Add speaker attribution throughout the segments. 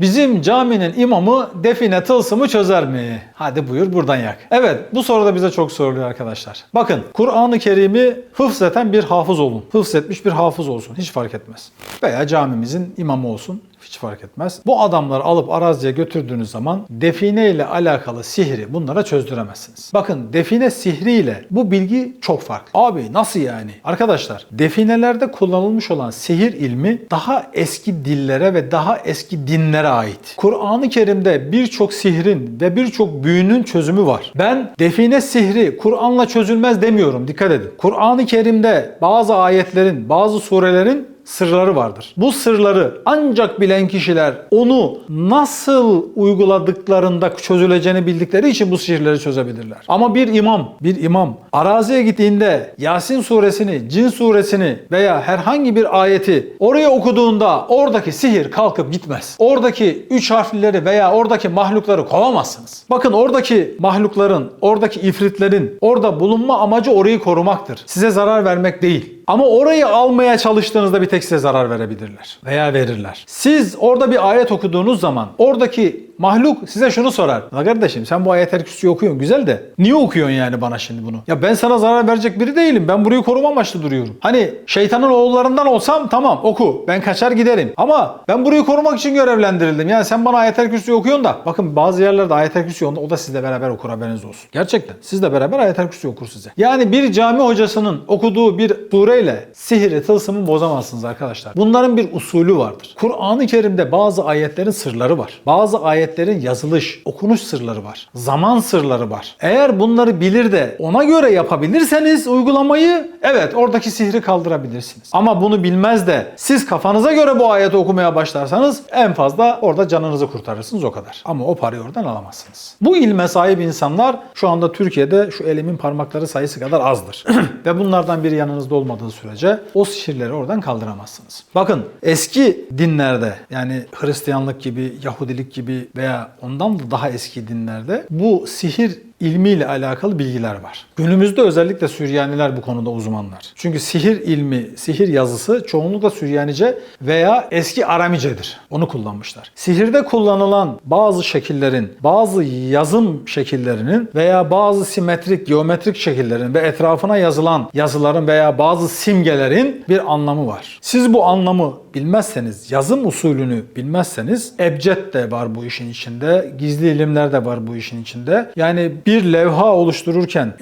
Speaker 1: Bizim caminin imamı define tılsımı çözer mi? Hadi buyur buradan yak. Evet bu soru da bize çok soruluyor arkadaşlar. Bakın Kur'an-ı Kerim'i hıfzeten bir hafız olun. Hıfzetmiş bir hafız olsun. Hiç fark etmez. Veya camimizin imamı olsun. Hiç fark etmez. Bu adamları alıp araziye götürdüğünüz zaman define ile alakalı sihri bunlara çözdüremezsiniz. Bakın define sihriyle bu bilgi çok farklı. Abi nasıl yani? Arkadaşlar definelerde kullanılmış olan sihir ilmi daha eski dillere ve daha eski dinlere ait. Kur'an-ı Kerim'de birçok sihrin ve birçok büyünün çözümü var. Ben define sihri Kur'an'la çözülmez demiyorum. Dikkat edin. Kur'an-ı Kerim'de bazı ayetlerin, bazı surelerin sırları vardır. Bu sırları ancak bilen kişiler onu nasıl uyguladıklarında çözüleceğini bildikleri için bu sihirleri çözebilirler. Ama bir imam, bir imam araziye gittiğinde Yasin suresini, Cin suresini veya herhangi bir ayeti oraya okuduğunda oradaki sihir kalkıp gitmez. Oradaki üç harflileri veya oradaki mahlukları kovamazsınız. Bakın oradaki mahlukların, oradaki ifritlerin orada bulunma amacı orayı korumaktır. Size zarar vermek değil. Ama orayı almaya çalıştığınızda bir tek size zarar verebilirler veya verirler. Siz orada bir ayet okuduğunuz zaman oradaki mahluk size şunu sorar. La kardeşim sen bu ayet-el kürsüyü okuyorsun güzel de niye okuyorsun yani bana şimdi bunu? Ya ben sana zarar verecek biri değilim. Ben burayı koruma amaçlı duruyorum. Hani şeytanın oğullarından olsam tamam oku. Ben kaçar giderim. Ama ben burayı korumak için görevlendirildim. Yani sen bana ayet-el kürsüyü okuyorsun da. Bakın bazı yerlerde ayet-el kürsüyü o da sizle beraber okur haberiniz olsun. Gerçekten. Sizle beraber ayet-el kürsüyü okur size. Yani bir cami hocasının okuduğu bir sureyle sihri, tılsımı bozamazsınız arkadaşlar. Bunların bir usulü vardır. Kur'an-ı Kerim'de bazı ayetlerin sırları var. Bazı ayetlerin yazılış, okunuş sırları var. Zaman sırları var. Eğer bunları bilir de ona göre yapabilirseniz uygulamayı evet oradaki sihri kaldırabilirsiniz. Ama bunu bilmez de siz kafanıza göre bu ayeti okumaya başlarsanız en fazla orada canınızı kurtarırsınız o kadar. Ama o parayı oradan alamazsınız. Bu ilme sahip insanlar şu anda Türkiye'de şu elimin parmakları sayısı kadar azdır. Ve bunlardan biri yanınızda olmadığı sürece o sihirleri oradan kaldıramazsınız. Bakın eski dinlerde yani Hristiyanlık gibi, Yahudilik gibi veya ondan da daha eski dinlerde bu sihir ilmiyle alakalı bilgiler var. Günümüzde özellikle Süryaniler bu konuda uzmanlar. Çünkü sihir ilmi, sihir yazısı çoğunlukla Süryanice veya eski Aramicedir. Onu kullanmışlar. Sihirde kullanılan bazı şekillerin, bazı yazım şekillerinin veya bazı simetrik, geometrik şekillerin ve etrafına yazılan yazıların veya bazı simgelerin bir anlamı var. Siz bu anlamı bilmezseniz, yazım usulünü bilmezseniz ebced de var bu işin içinde, gizli ilimler de var bu işin içinde. Yani bir levha oluştururken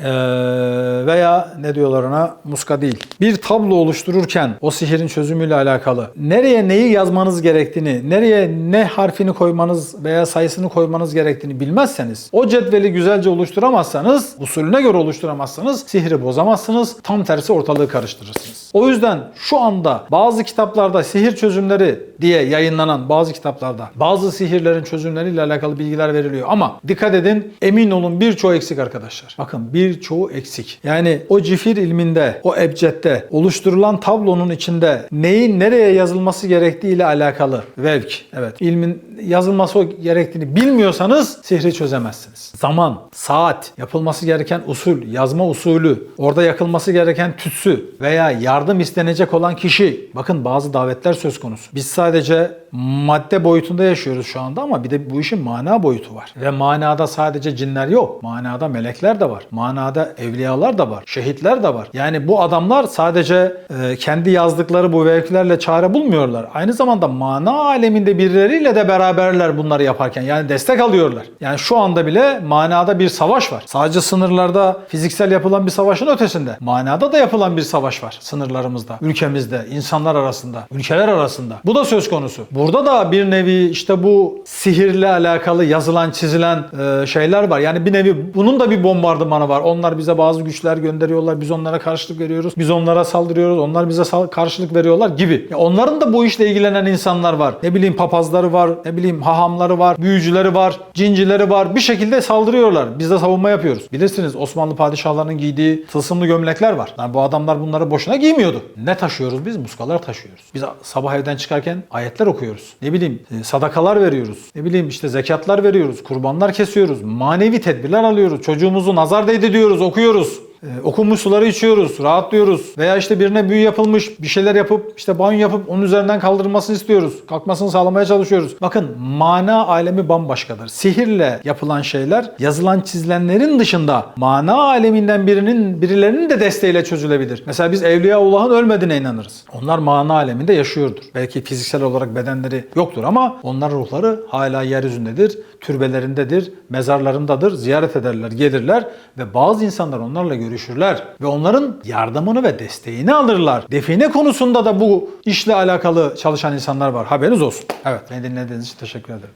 Speaker 1: veya ne diyorlar ona muska değil. Bir tablo oluştururken o sihirin çözümüyle alakalı nereye neyi yazmanız gerektiğini, nereye ne harfini koymanız veya sayısını koymanız gerektiğini bilmezseniz, o cetveli güzelce oluşturamazsanız, usulüne göre oluşturamazsanız sihri bozamazsınız. Tam tersi ortalığı karıştırırsınız. O yüzden şu anda bazı kitaplarda sihir çözümleri diye yayınlanan bazı kitaplarda bazı sihirlerin çözümleriyle alakalı bilgiler veriliyor. Ama dikkat edin emin olun birçoğu eksik arkadaşlar. Bakın birçoğu eksik. Yani o cifir ilminde, o ebcedde oluşturulan tablonun içinde neyin nereye yazılması gerektiği ile alakalı vevk, evet ilmin yazılması gerektiğini bilmiyorsanız sihri çözemezsiniz. Zaman, saat, yapılması gereken usul, yazma usulü, orada yakılması gereken tütsü veya yardım istenecek olan kişi. Bakın bazı davetler söz konusu. Biz sadece madde boyutunda yaşıyoruz şu anda ama bir de bu işin mana boyutu var. Ve manada sadece cinler yok. Manada melekler de var. Manada evliyalar da var. Şehitler de var. Yani bu adamlar sadece e, kendi yazdıkları bu vevklerle çare bulmuyorlar. Aynı zamanda mana aleminde birileriyle de beraberler bunları yaparken. Yani destek alıyorlar. Yani şu anda bile manada bir savaş var. Sadece sınırlarda fiziksel yapılan bir savaşın ötesinde. Manada da yapılan bir savaş var sınırlarımızda, ülkemizde, insanlar arasında, ülkeler arasında. Bu da söz konusu. Burada da bir nevi işte bu sihirle alakalı yazılan, çizilen e, şeyler var. Yani bir nevi bunun da bir bombardımanı var. Onlar bize bazı güçler gönderiyorlar. Biz onlara karşılık veriyoruz. Biz onlara saldırıyoruz. Onlar bize karşılık veriyorlar gibi. Ya onların da bu işle ilgilenen insanlar var. Ne bileyim papazları var, ne bileyim hahamları var, büyücüleri var, cincileri var. Bir şekilde saldırıyorlar. Biz de savunma yapıyoruz. Bilirsiniz Osmanlı padişahlarının giydiği tılsımlı gömlekler var. Yani bu adamlar bunları boşuna giymiyordu. Ne taşıyoruz biz? Muskalar taşıyoruz. Biz sabah evden çıkarken ayetler okuyoruz. Ne bileyim e, sadakalar veriyoruz. Ne bileyim işte zekatlar veriyoruz. Kurbanlar kesiyoruz. Manevi tedbirler alıyoruz. Çocuğumuzu nazar değdi diyoruz, okuyoruz. E, okunmuş suları içiyoruz, rahatlıyoruz. Veya işte birine büyü yapılmış, bir şeyler yapıp işte banyo yapıp onun üzerinden kaldırılmasını istiyoruz. Kalkmasını sağlamaya çalışıyoruz. Bakın mana alemi bambaşkadır. Sihirle yapılan şeyler yazılan çizilenlerin dışında mana aleminden birinin birilerinin de desteğiyle çözülebilir. Mesela biz Evliyaullah'ın ölmediğine inanırız. Onlar mana aleminde yaşıyordur. Belki fiziksel olarak bedenleri yoktur ama onların ruhları hala yeryüzündedir, türbelerindedir, mezarlarındadır, ziyaret ederler, gelirler ve bazı insanlar onlarla görüşürler ve onların yardımını ve desteğini alırlar. Define konusunda da bu işle alakalı çalışan insanlar var. Haberiniz olsun. Evet, beni dinlediğiniz için teşekkür ederim.